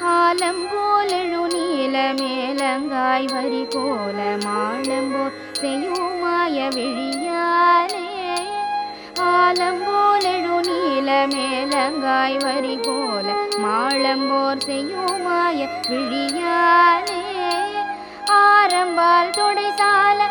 ஆலம்போலழு நீல மேலங்காய் வரி கோல மாளம்போர் செய்யுமாய விழியாலே. ஆலம்போலழு நீல மேலங்காய் வரி போல மாளம்போர் செய்யுமாய விழியாலே. ஆரம்பால் தொடை சால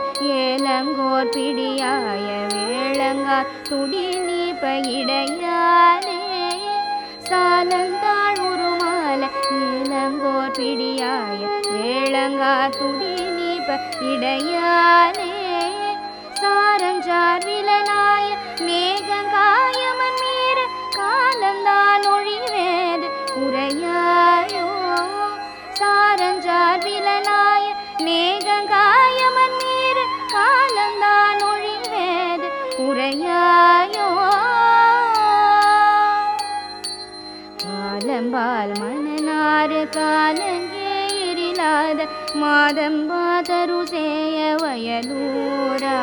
ஏலங்கோர் பிடியாய வேளங்கார் துடி நீப்ப இடையானே சாலந்தாள் உருமால நீலங்கோர் பிடியாய வேளங்கார் துடி நீப்ப இடையானே சாரஞ்சார் விலனாய மேகங்காயமன் மீற காலந்தான் ஒழிவேது உரையாயோ. சாரஞ்சார் விலனாய காலம்பால் மன்னனாறு காலங்கே இரிலாத மாதம்பாதரு சேய வயலூரா.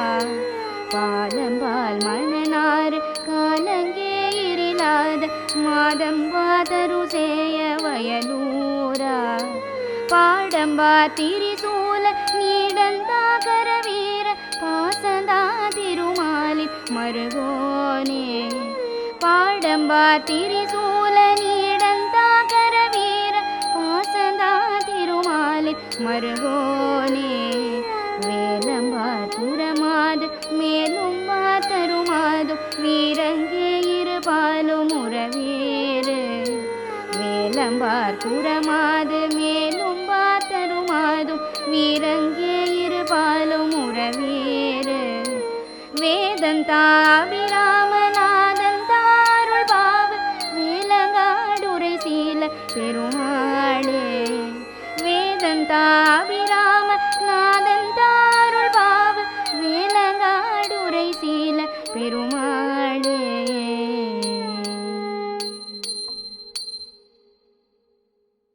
பாலம்பால் மன்னனாறு காலங்கே இரிலாத மாதம்பாதரு சேய வயலூரா. பாடம்பா திரிசூல நீடந்தா கரவீர பாசந்தா திருமாலின் மருகோனே. பாடம்பா திரிசூல மருகோனே வேலம்பார் புறமாது மேலும் தருமாதும் வீரங்கே இருபாலும் உறவேறு. வேலம்பார் புறமாது மேலும் தருமாதும் வீரங்கே இருபாலும் உறவேறு. வேதந்தாவி